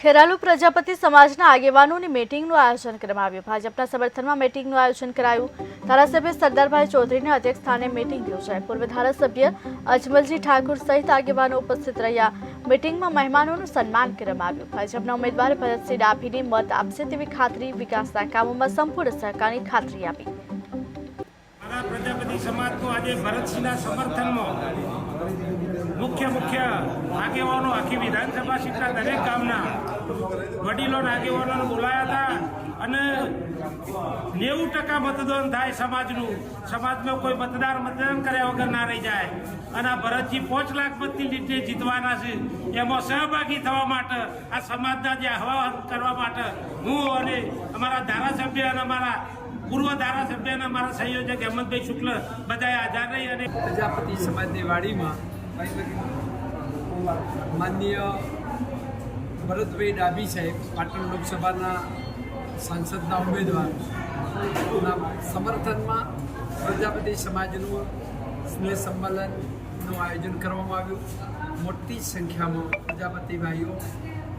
ખેરાલુ પ્રજાપતિ સમાજના આગેવાનોની મીટિંગનું આયોજન કરવામાં આવ્યું. ભાજપના સમર્થનમાં મીટિંગનું આયોજન કરાયું. ધારાસભ્ય સરદારભાઈ ચૌધરીને અધ્યક્ષ સ્થાને મીટિંગ યોજાઈ. પૂર્વ ધારાસભ્ય અજમલજી ઠાકુર સહિત આગેવાનો ઉપસ્થિત રહ્યા. મીટિંગમાં મહેમાનોનું સન્માન કરવામાં આવ્યું. ભાજપના ઉમેદવાર ભરતસિંહ ડાભીને મત આપશે તેવી ખાતરી વિકાસના કામોમાં સંપૂર્ણ સહકારની ખાતરી આપી. પ્રજાપતિ સમાજનું આજે ભરતસિંહના સમર્થનમાં મુખ્ય મુખ્ય આગેવાનો આખી વિધાનસભા સીટના દરેક ગામના વડીલોના આગેવાનોને બોલાયા હતા અને નેવું ટકા મતદાન થાય સમાજનું. સમાજમાં કોઈ મતદાર મતદાન કર્યા વગર ના રહી જાય. અને આ ભરતજી પાંચ લાખ મતની લીધે જીતવાના છે. એમાં સહભાગી થવા માટે, આ સમાજના જે આહવાન કરવા માટે હું અને અમારા ધારાસભ્ય અને અમારા પૂર્વ ધારાસભ્ય અને અમારા સંયોજક હેમંતભાઈ શુક્લ બધાએ હાજર રહી અને પ્રજાપતિ સમાજની વાડીમાં માનનીય ભરતભાઈ ડાભી સાહેબ, પાટણ લોકસભાના સાંસદના ઉમેદવાર સમર્થનમાં પ્રજાપતિ સમાજનું સ્નેહ સંમેલનનું આયોજન કરવામાં આવ્યું. મોટી સંખ્યામાં પ્રજાપતિ ભાઈઓ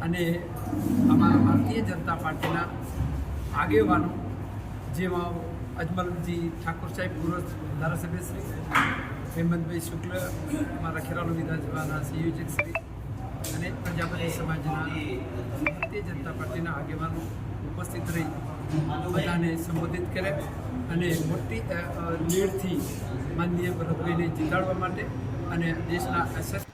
અને અમારા ભારતીય જનતા પાર્ટીના આગેવાનો, જેમાં અજમલજી ઠાકોર સાહેબ પૂર્વ ધારાસભ્ય શ્રી હેમંતભાઈ શુક્લ મારા ખેરાલુ વિધાનસભાના સંયોજક શ્રી અને પ્રજાપતિ સમાજના ભારતીય જનતા પાર્ટીના આગેવાનો ઉપસ્થિત રહી બધાને સંબોધિત કર્યા અને મોટી લીડથી માનનીય ભરતભાઈને જીતાડવા માટે અને દેશના યશસ્વી